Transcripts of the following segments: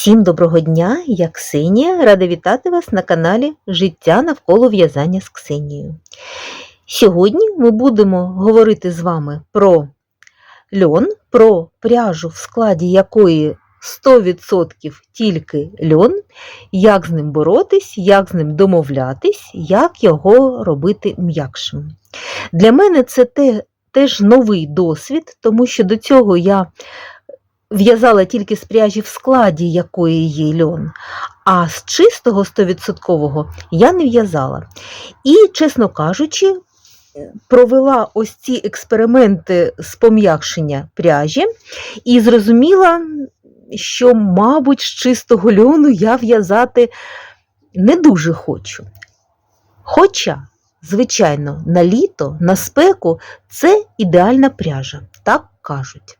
Всім доброго дня, я Ксенія, рада вітати вас на каналі Життя навколо в'язання з Ксенією. Сьогодні ми будемо говорити з вами про льон, про пряжу, в складі якої 100% тільки льон, як з ним боротись, як з ним домовлятись, як його робити м'якшим. Для мене це те, теж новий досвід, тому що до цього я в'язала тільки з пряжі в складі якої є льон, а з чистого 100% я не в'язала. І, чесно кажучи, провела ось ці експерименти з пом'якшення пряжі і зрозуміла, що, мабуть, з чистого льону я в'язати не дуже хочу. Хоча, звичайно, на літо, на спеку це ідеальна пряжа, так кажуть.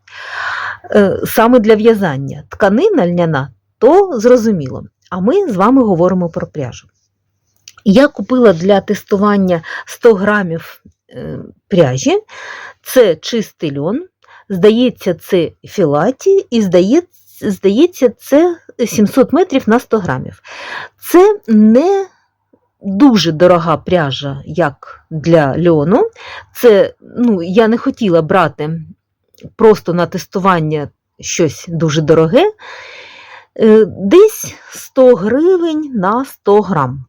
Е, Саме для в'язання тканина льняна, то зрозуміло. А ми з вами говоримо про пряжу. Я купила для тестування 100 грамів е, пряжі, це чистий льон, здається, це філаті, і здається, це 700 метрів на 100 грамів. Це не дуже дорога пряжа, як для льону. Це, ну, я не хотіла брати просто на тестування щось дуже дороге. Е, Десь 100 гривень на 100 грам.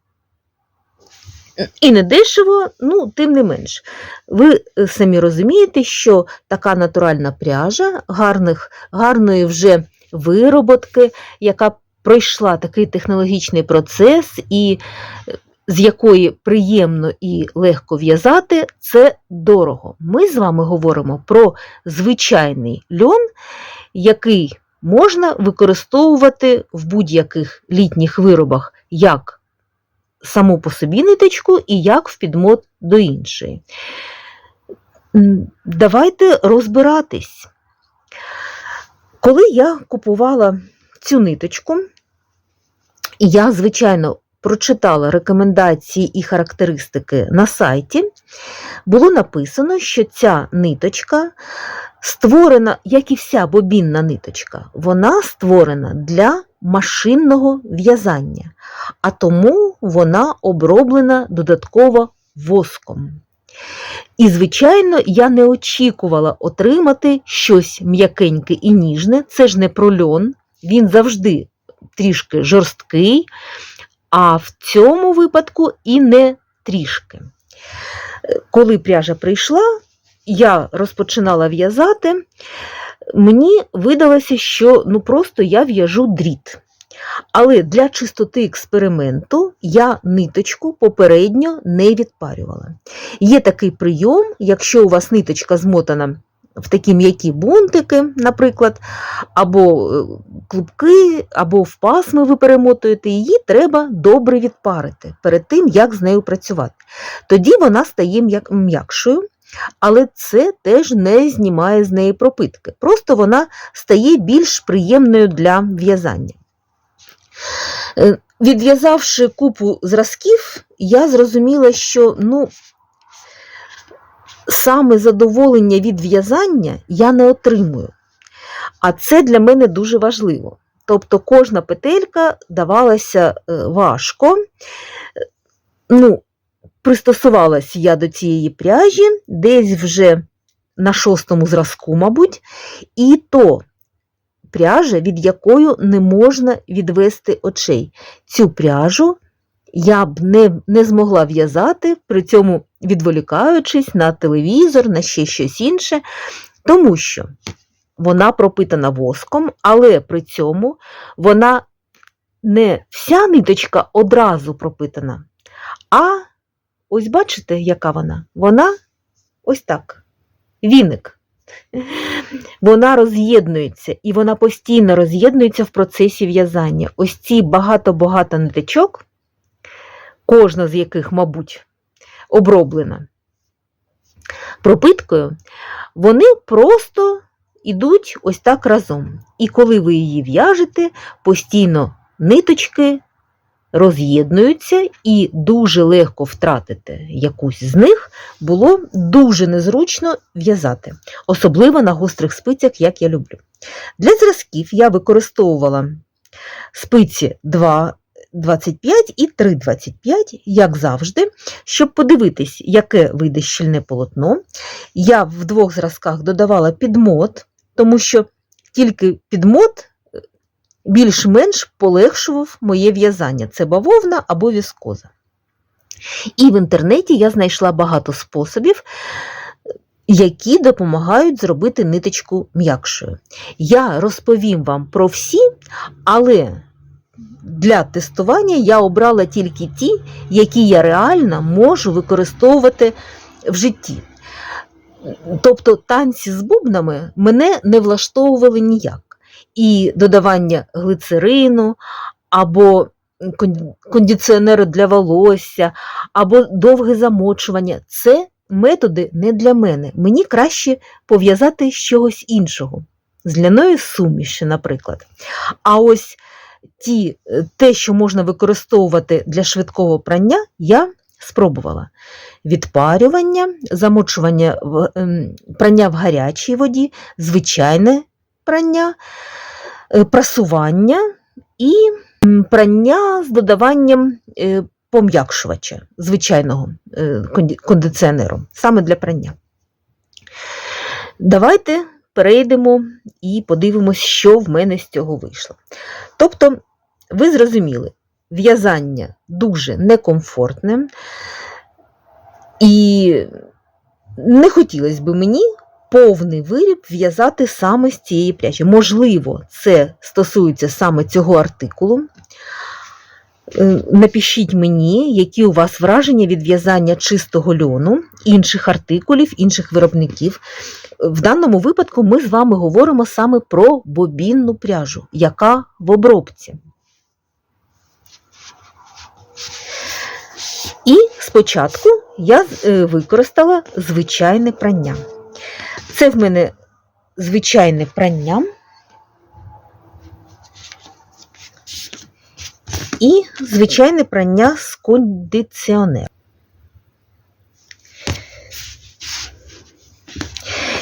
І не дешево, ну, тим не менш. Ви е, самі розумієте, що така натуральна пряжа гарних, гарної вже вироботки, яка пройшла такий технологічний процес, і е, з якої приємно і легко в'язати, це дорого. Ми з вами говоримо про звичайний льон, який можна використовувати в будь-яких літніх виробах як саму по собі ниточку і як в підмот до іншої. Давайте розбиратись. Коли я купувала цю ниточку, я, звичайно, прочитала рекомендації і характеристики на сайті, було написано, що ця ниточка створена, як і вся бобінна ниточка, вона створена для машинного в'язання, а тому вона оброблена додатково воском. І, звичайно, я не очікувала отримати щось м'якеньке і ніжне. Це ж не про льон, він завжди трішки жорсткий, а в цьому випадку і не трішки. Коли пряжа прийшла, я розпочинала в'язати, мені видалося, що ну просто я в'яжу дріт. Але для чистоти експерименту я ниточку попередньо не відпарювала. Є такий прийом, якщо у вас ниточка змотана в такі м'які бунтики, наприклад, або е, клубки, або в пасми ви перемотуєте, її треба добре відпарити перед тим, як з нею працювати. Тоді вона стає м'якшою, але це теж не знімає з неї пропитки. Просто вона стає більш приємною для в'язання. Е, Відв'язавши купу зразків, я зрозуміла, що ну, саме задоволення від в'язання я не отримую. А це для мене дуже важливо. Тобто кожна петелька давалася е, важко. Ну, пристосувалася я до цієї пряжі десь вже на шостому зразку, мабуть, і то пряжа, від якої не можна відвести очей. Цю пряжу я б не, не змогла в'язати, при цьому відволікаючись на телевізор, на ще щось інше, тому що вона пропитана воском, але при цьому вона не вся ниточка одразу пропитана, а ось бачите, яка вона? Вона ось так. Віник. Вона роз'єднується, і вона постійно роз'єднується в процесі в'язання. Ось ці багато-багато ниточок, кожна з яких, мабуть, оброблена пропиткою, вони просто йдуть ось так разом. І коли ви її в'яжете, постійно ниточки роз'єднуються і дуже легко втратити якусь з них було дуже незручно в'язати, особливо на гострих спицях, як я люблю. Для зразків я використовувала спиці 2,25 і 3,25, як завжди, щоб подивитись, яке вийде щільне полотно. Я в двох зразках додавала підмот, тому що тільки підмот е, більш-менш полегшував моє в'язання. Це бавовна або віскоза. І в інтернеті я знайшла багато способів, які допомагають зробити ниточку м'якшою. Я розповім вам про всі, але для тестування я обрала тільки ті, які я реально можу використовувати в житті. Тобто танці з бубнами мене не влаштовували ніяк. І додавання глицерину або кон- кондиціонеру для волосся, або довге замочування це методи не для мене. Мені краще пов'язати з чогось іншого, з ляної суміші, наприклад. А ось ті, е, те, що можна використовувати для швидкого прання, я спробувала. Відпарювання, замочування ем, прання в гарячій воді, звичайне прання, е, прасування і прання з додаванням е, пом'якшувача, звичайного кондиціонеру, саме для прання. Давайте перейдемо і подивимось, що в мене з цього вийшло. Тобто, ви зрозуміли, в'язання дуже некомфортне, і не хотілося б мені повний виріб в'язати саме з цієї пряжі. Можливо, це стосується саме цього артикулу. Е, Напишіть мені, які у вас враження від в'язання чистого льону, інших артикулів, інших виробників. В даному випадку ми з вами говоримо саме про бобінну пряжу, яка в обробці. І спочатку я е, використала звичайне прання. Це в мене звичайне прання. І звичайне прання з кондиціонером.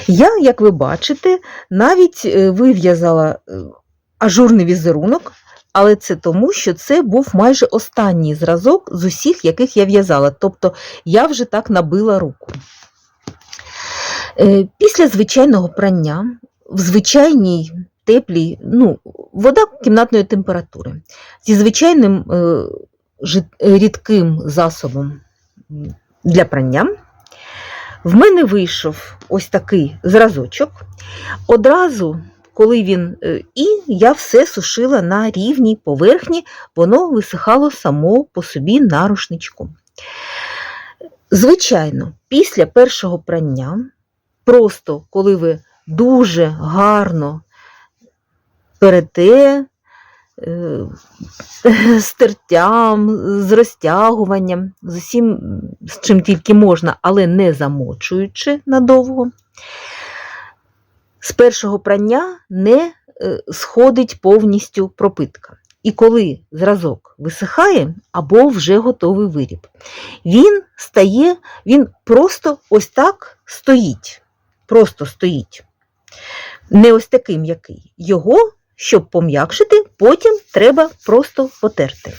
Я, як ви бачите, навіть е, вив'язала е, ажурний візерунок, але це тому, що це був майже останній зразок з усіх, яких я в'язала. Тобто я вже так набила руку. Е, Після звичайного прання в звичайній теплій, ну, вода кімнатної температури зі звичайним е, е, рідким засобом для прання. В мене вийшов ось такий зразочок. Одразу, коли він е, і я все сушила на рівній поверхні, воно висихало само по собі на рушничку. Звичайно, після першого прання, просто коли ви дуже гарно перете з тертям, з розтягуванням, з усім, з чим тільки можна, але не замочуючи надовго. З першого прання не е, сходить повністю пропитка. І коли зразок висихає або вже готовий виріб, він стає, він просто ось так стоїть. Просто стоїть. Не ось такий м'який. Його, щоб пом'якшити, потім треба просто потерти.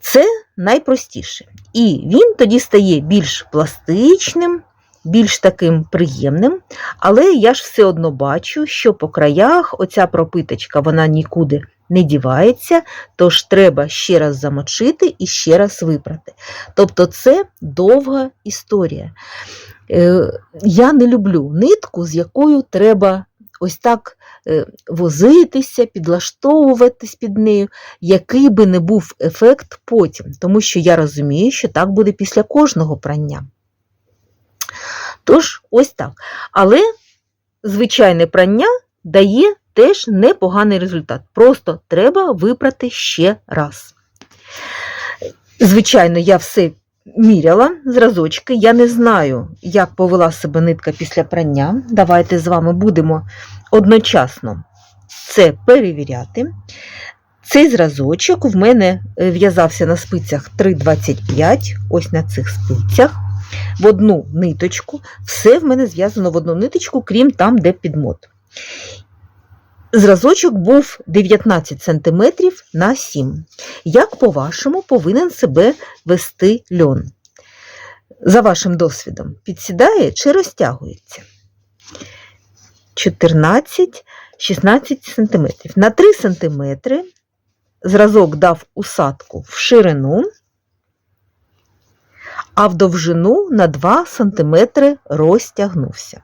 Це найпростіше. І він тоді стає більш пластичним, більш таким приємним, але я ж все одно бачу, що по краях оця пропиточка вона нікуди не дівається, тож треба ще раз замочити і ще раз випрати. Тобто це довга історія. Е, Я не люблю нитку, з якою треба ось так е, возитися, підлаштовуватись під нею, який би не був ефект потім, тому що я розумію, що так буде після кожного прання. Тож, ось так. Але звичайне прання дає теж непоганий результат. Просто треба випрати ще раз. Звичайно, я все міряла зразочки. Я не знаю, як повела себе нитка після прання. Давайте з вами будемо одночасно це перевіряти. Цей зразочок в мене е, в'язався на спицях 3,25, ось на цих спицях, в одну ниточку. Все в мене зв'язано в одну ниточку, крім там, де підмот. Зразочок був 19 см на 7 Як, по-вашому, повинен себе вести льон? За вашим досвідом, підсідає чи розтягується? 14-16 см. На 3 см зразок дав усадку в ширину, а в довжину на 2 см розтягнувся.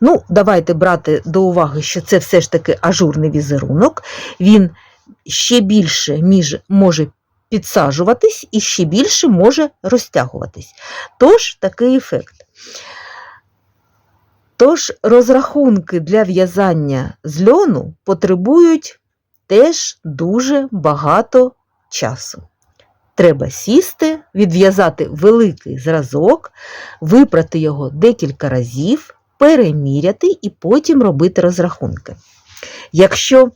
Ну, давайте брати до уваги, що це все ж таки ажурний візерунок. Він ще більше між, може підсаджуватись і ще більше може розтягуватись. Тож такий ефект. Тож розрахунки для в'язання з льону потребують теж дуже багато часу. Треба сісти, відв'язати великий зразок, випрати його декілька разів, переміряти і потім робити розрахунки. Якщо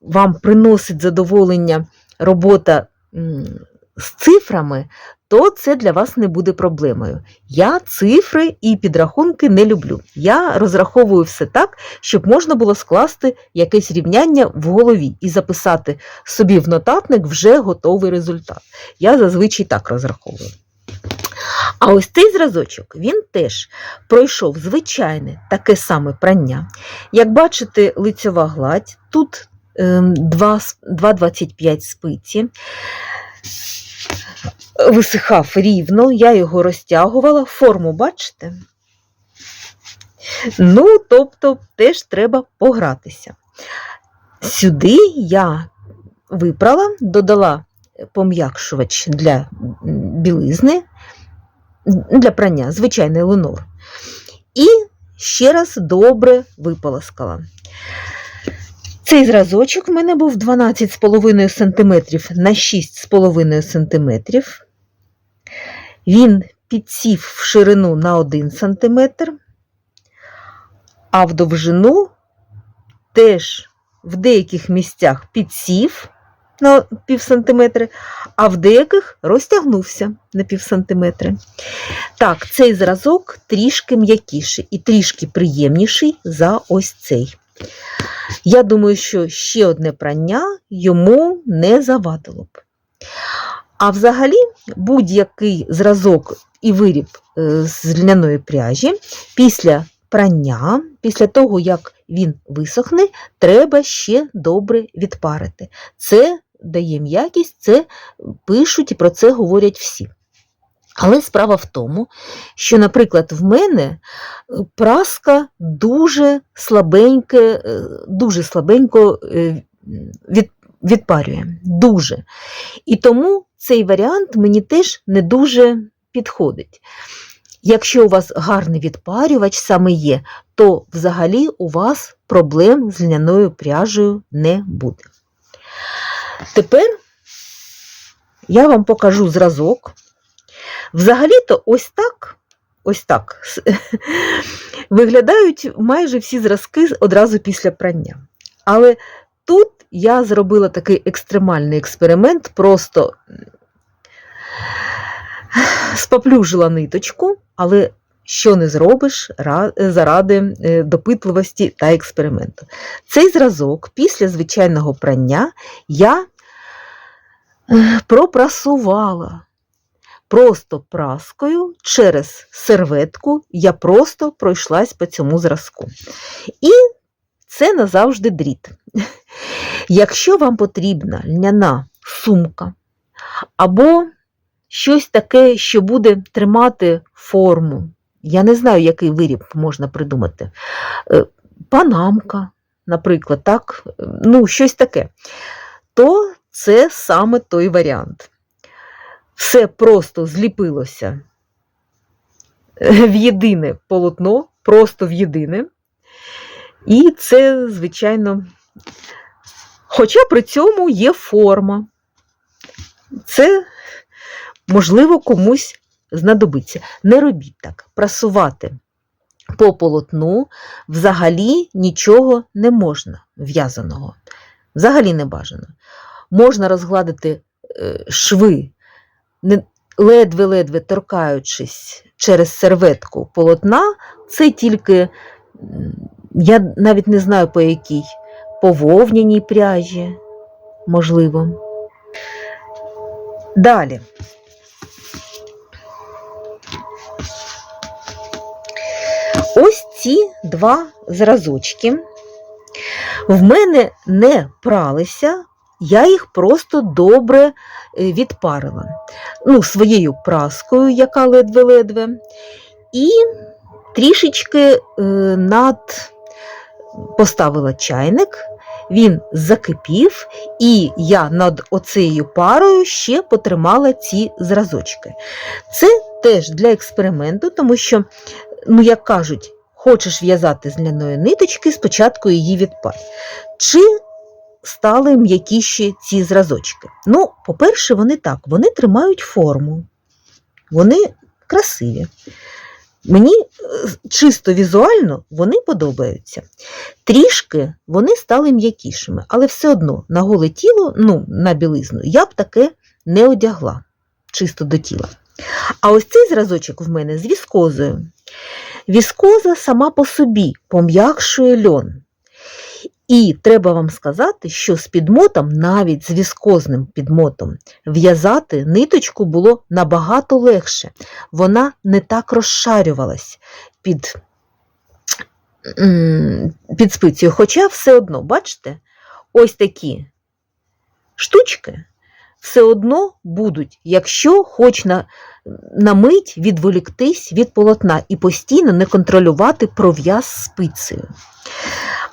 вам приносить задоволення робота з цифрами, то це для вас не буде проблемою. Я цифри і підрахунки не люблю. Я розраховую все так, щоб можна було скласти якесь рівняння в голові і записати собі в нотатник вже готовий результат. Я зазвичай так розраховую. А ось цей зразочок він теж пройшов звичайне таке саме прання. Як бачите, лицьова гладь, тут ем, 2,25 спиці. Висихав рівно, я його розтягувала, форму бачите? Ну, тобто, теж треба погратися. Сюди я випрала, додала пом'якшувач для білизни, для прання, звичайний ленор. І ще раз добре виполоскала. Цей зразочок в мене був 12,5 см на 6,5 см. Він підсів в ширину на 1 см, а в довжину теж в деяких місцях підсів на пів сантиметри, а в деяких розтягнувся на пів сантиметри. Так, цей зразок трішки м'якіший і трішки приємніший за ось цей. Я думаю, що ще одне прання йому не завадило б. А взагалі, будь-який зразок і виріб е, з льняної пряжі після прання, після того, як він висохне, треба ще добре відпарити. Це дає м'якість, це пишуть і про це говорять всі. Але справа в тому, що, наприклад, в мене е, праска дуже слабеньке, е, дуже слабенько е, від, відпарює. Дуже. І тому цей варіант мені теж не дуже підходить. Якщо у вас гарний відпарювач саме є, то взагалі у вас проблем з льняною пряжею не буде. Тепер я вам покажу зразок. Взагалі-то ось так, ось так виглядають майже всі зразки одразу після прання. Але тут я зробила такий екстремальний експеримент, просто споплюжила ниточку, але що не зробиш заради е, допитливості та експерименту. Цей зразок після звичайного прання я е, пропрасувала. Просто праскою через серветку я просто пройшлась по цьому зразку. І це назавжди дріт. Якщо вам потрібна льняна сумка або щось таке, що буде тримати форму, я не знаю, який виріб можна придумати. Е, панамка, наприклад, так? ну, щось таке, то це саме той варіант все просто зліпилося в єдине полотно, просто в єдине. І це, звичайно, хоча при цьому є форма. Це, можливо, комусь знадобиться. Не робіть так, прасувати по полотну взагалі нічого не можна в'язаного. Взагалі не бажано. Можна розгладити е, шви ледве-ледве торкаючись через серветку полотна, це тільки, я навіть не знаю по якій по вовняній пряжі, можливо. Далі. Ось ці два зразочки в мене не пралися, я їх просто добре е, відпарила. Ну, своєю праскою, яка ледве-ледве, і трішечки е, над поставила чайник, він закипів, і я над оцею парою ще потримала ці зразочки. Це теж для експерименту, тому що, ну, як кажуть, хочеш в'язати з ляної ниточки, спочатку її відпар. Чи стали м'якіші ці зразочки? Ну, по-перше, вони так, вони тримають форму, вони красиві. Мені е, чисто візуально вони подобаються. Трішки вони стали м'якішими, але все одно на голе тіло, ну, на білизну, я б таке не одягла чисто до тіла. А ось цей зразочок в мене з віскозою. Віскоза сама по собі пом'якшує льон. І треба вам сказати, що з підмотом, навіть з віскозним підмотом, в'язати ниточку було набагато легше. Вона не так розшарювалась під, під спицею. Хоча все одно, бачите, ось такі штучки все одно будуть, якщо хоч на, на мить відволіктись від полотна і постійно не контролювати пров'яз спицею.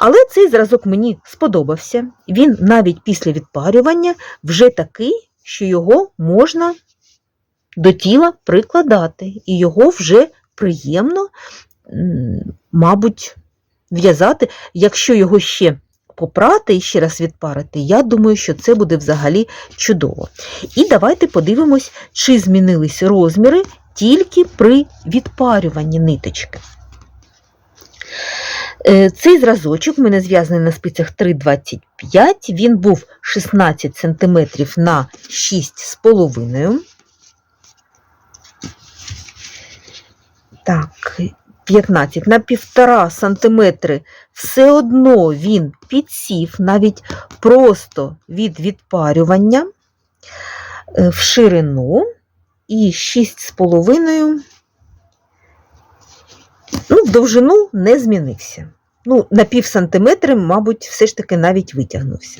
Але цей зразок мені сподобався. Він навіть після відпарювання вже такий, що його можна до тіла прикладати, і його вже приємно, мабуть, в'язати. Якщо його ще попрати і ще раз відпарити, я думаю, що це буде взагалі чудово. І давайте подивимось, чи змінились розміри тільки при відпарюванні ниточки. Е, Цей зразочок у мене зв'язаний на спицях 3,25, він був 16 см на 6,5. Так, 15 на 1,5 см все одно він підсів навіть просто від відпарювання е, в ширину і 6,5 ну, в довжину не змінився. Ну, на пів сантиметри, мабуть, все ж таки навіть витягнувся.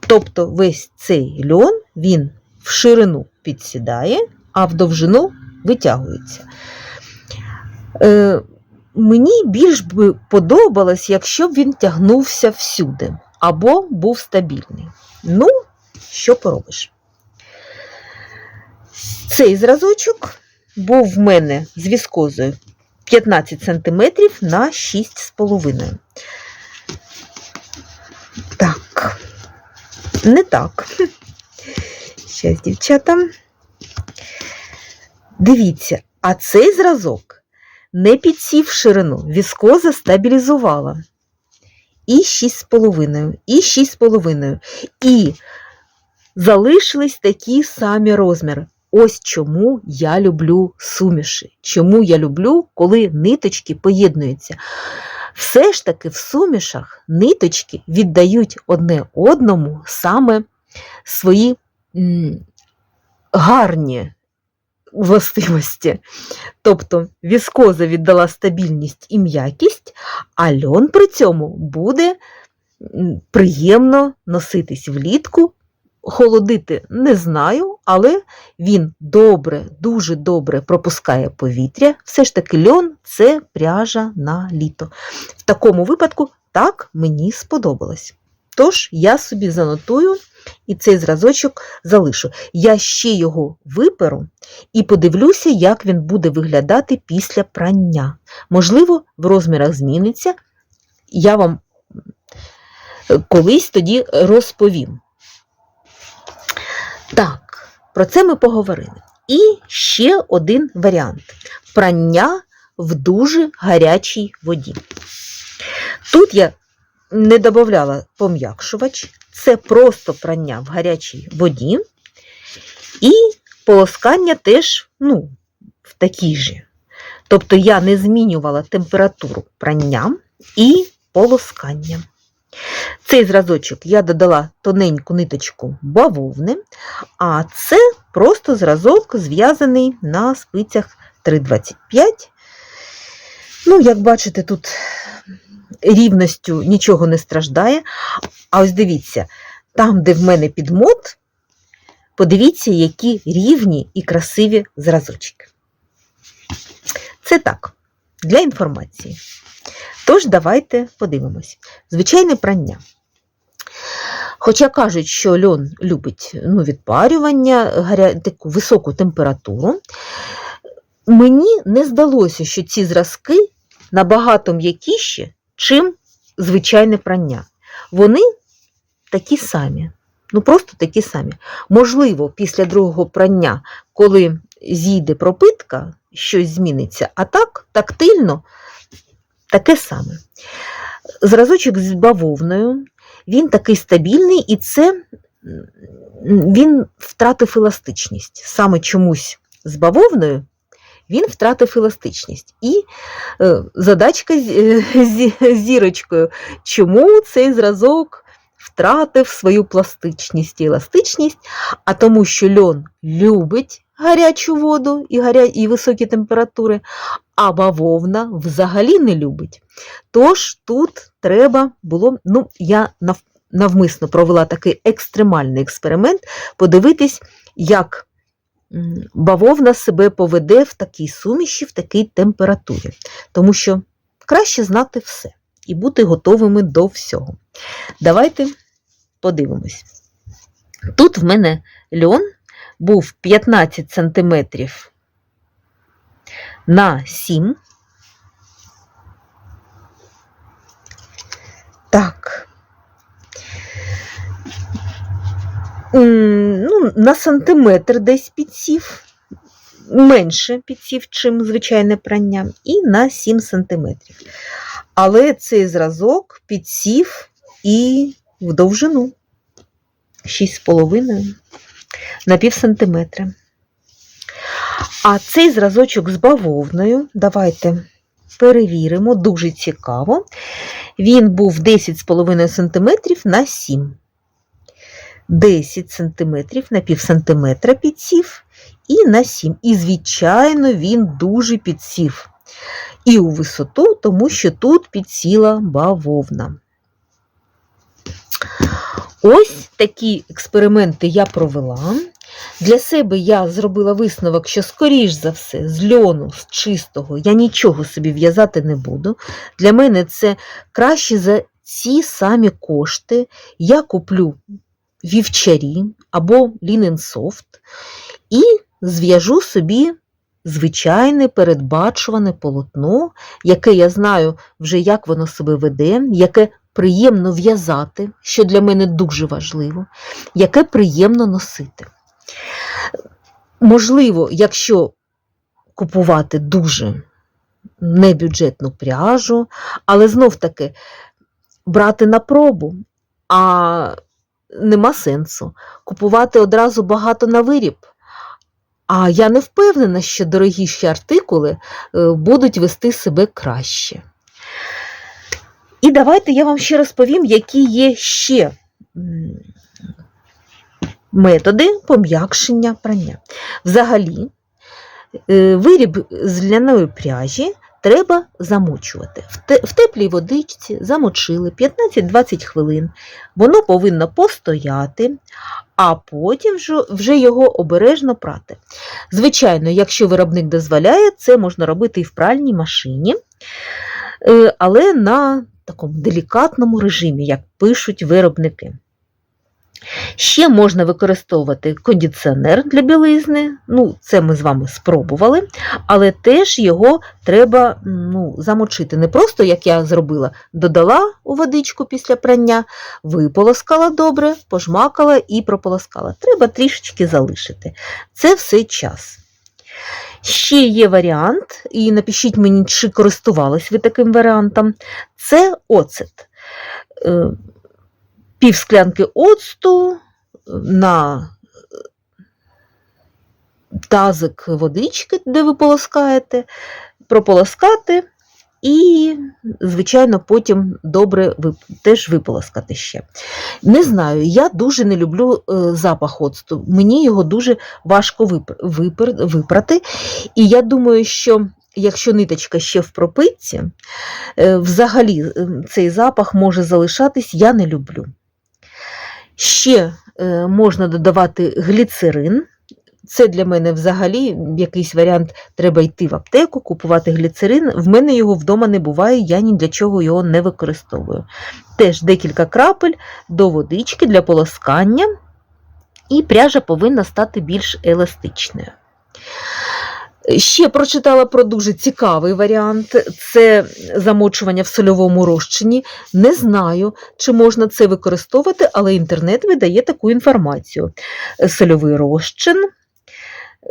Тобто весь цей льон він в ширину підсідає, а в довжину витягується. Е, мені більш би подобалось, якщо б він тягнувся всюди або був стабільний. Ну, що поробиш? Цей зразочок був в мене з віскозою 15 см на 6,5. Так, не так. Щас, дівчата. Дивіться, а цей зразок не підсів ширину, віскоза стабілізувала. І 6,5, і 6,5. І залишились такі самі розміри. Ось чому я люблю суміші. Чому я люблю, коли ниточки поєднуються. Все ж таки в сумішах ниточки віддають одне одному саме свої гарні властивості. Тобто віскоза віддала стабільність і м'якість, а льон при цьому буде приємно носитись влітку. Холодити не знаю, але він добре, дуже добре пропускає повітря. Все ж таки льон це пряжа на літо. В такому випадку так мені сподобалось. Тож я собі занотую і цей зразочок залишу. Я ще його виперу і подивлюся, як він буде виглядати після прання. Можливо, в розмірах зміниться. Я вам е, колись тоді розповім. Так, про це ми поговорили. І ще один варіант прання в дуже гарячій воді. Тут я не додавала пом'якшувач, це просто прання в гарячій воді, і полоскання теж ну, в такій же. Тобто я не змінювала температуру прання і полоскання. Цей зразочок я додала тоненьку ниточку бавовни, а це просто зразок зв'язаний на спицях 3,25. Ну, як бачите, тут рівністю нічого не страждає. А ось дивіться, там, де в мене підмот, подивіться, які рівні і красиві зразочки. Це так, для інформації. Тож, давайте подивимось. Звичайне прання. Хоча кажуть, що льон любить ну, відпарювання, таку високу температуру, мені не здалося, що ці зразки набагато м'якіші, чим звичайне прання. Вони такі самі. Ну, просто такі самі. Можливо, після другого прання, коли зійде пропитка, щось зміниться, а так, тактильно, таке саме. Зразочок з бавовною, він такий стабільний, і це він втратив еластичність. Саме чомусь з бавовною він втратив еластичність. І е, задачка з, е, зірочкою, чому цей зразок втратив свою пластичність і еластичність, а тому, що льон любить гарячу воду і, гаря... і високі температури, а бавовна взагалі не любить. Тож тут треба було, ну, я нав... навмисно провела такий екстремальний експеримент, подивитись, як бавовна себе поведе в такій суміші, в такій температурі. Тому що краще знати все і бути готовими до всього. Давайте подивимось. Тут в мене льон був 15 см на 7. Так. Ну, на сантиметр десь підсів, менше підсів, чим звичайне прання, і на 7 сантиметрів. Але цей зразок підсів і в довжину 6,5 на пів сантиметра. А цей зразочок з бавовною, давайте перевіримо, дуже цікаво. Він був 10,5 см на 7. 10 см на пів сантиметра підсів і на 7. І, звичайно, він дуже підсів. І у висоту, тому що тут підсіла бавовна. Ось такі експерименти я провела. Для себе я зробила висновок, що, скоріш за все, з льону, з чистого, я нічого собі в'язати не буду. Для мене це краще за ці самі кошти я куплю вівчарі або ліненсофт і зв'яжу собі звичайне передбачуване полотно, яке я знаю вже, як воно себе веде, яке приємно в'язати, що для мене дуже важливо, яке приємно носити. Можливо, якщо купувати дуже небюджетну пряжу, але знов таки брати на пробу, а нема сенсу. Купувати одразу багато на виріб. А я не впевнена, що дорогіші артикули е, будуть вести себе краще. І давайте я вам ще розповім, які є ще методи пом'якшення прання. Взагалі, е, виріб з ляної пряжі треба замочувати. В теплій водичці замочили 15-20 хвилин. Воно повинно постояти, а потім вже- його обережно прати. Звичайно, якщо виробник дозволяє, це можна робити і в пральній машині, е, але на такому делікатному режимі, як пишуть виробники. Ще можна використовувати кондиціонер для білизни, ну, це ми з вами спробували, але теж його треба ну, замочити. Не просто, як я зробила, додала у водичку після прання, виполоскала добре, пожмакала і прополоскала. Треба трішечки залишити. Це все час. Ще є варіант, і напишіть мені, чи користувались ви таким варіантом. Це оцет. Е, Пів склянки оцту на тазик водички, де ви полоскаєте, прополоскати І, звичайно, потім добре теж виполоскати ще. Не знаю, я дуже не люблю е, запах оцту. Мені його дуже важко випр- випрати. І я думаю, що якщо ниточка ще в пропитці, е, взагалі е, цей запах може залишатись, я не люблю. Ще е, можна додавати гліцерин. Це для мене взагалі якийсь варіант, треба йти в аптеку, купувати гліцерин. В мене його вдома не буває, я ні для чого його не використовую. Теж декілька крапель до водички для полоскання, і пряжа повинна стати більш еластичною. Ще прочитала про дуже цікавий варіант це замочування в сольовому розчині. Не знаю, чи можна це використовувати, але інтернет видає таку інформацію. Сольовий розчин.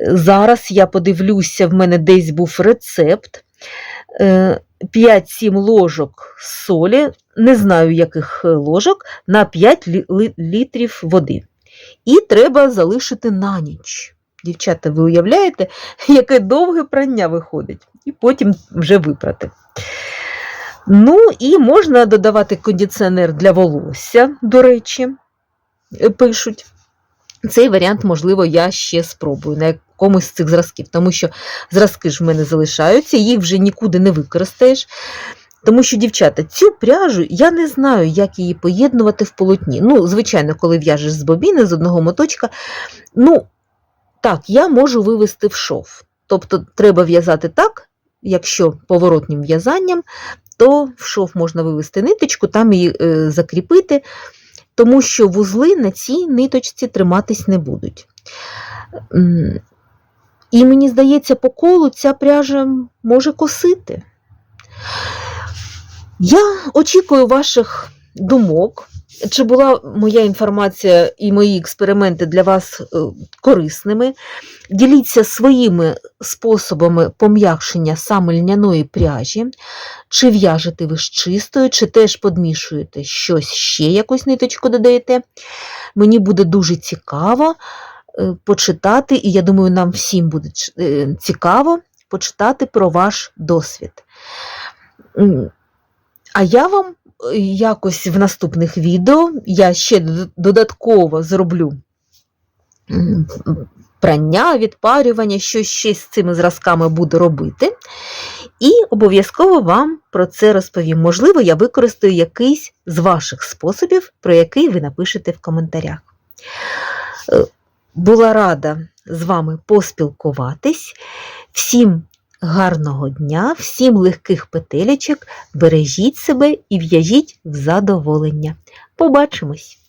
Зараз я подивлюся, в мене десь був рецепт. Е, 5-7 ложок солі, не знаю яких е, ложок, на 5 літрів води. І треба залишити на ніч. Дівчата, ви уявляєте, яке довге прання виходить, і потім вже випрати. Ну, і можна додавати кондиціонер для волосся, до речі, е, пишуть. Цей варіант, можливо, я ще спробую на якомусь з цих зразків, тому що зразки ж в мене залишаються, їх вже нікуди не використаєш. Тому що, дівчата, цю пряжу я не знаю, як її поєднувати в полотні. Ну, звичайно, коли в'яжеш з бобіни, з одного моточка, ну, так, я можу вивести в шов. Тобто треба в'язати так, якщо поворотним в'язанням, то в шов можна вивести ниточку, там її е, закріпити, тому що вузли на цій ниточці триматись не будуть. І мені здається, по колу ця пряжа може косити. Я очікую ваших думок. Чи була моя інформація і мої експерименти для вас е, корисними? Діліться своїми способами пом'якшення саме льняної пряжі, чи в'яжете ви з чистою, чи теж подмішуєте щось ще, якусь ниточку додаєте. Мені буде дуже цікаво е, почитати, і я думаю, нам всім буде е, цікаво почитати про ваш досвід. А я вам якось в наступних відео я ще додатково зроблю прання, відпарювання, що ще з цими зразками буду робити. І обов'язково вам про це розповім. Можливо, я використаю якийсь з ваших способів, про який ви напишете в коментарях. Е, Була рада з вами поспілкуватись. Всім гарного дня, всім легких петелечок, бережіть себе і в'яжіть в задоволення. Побачимось!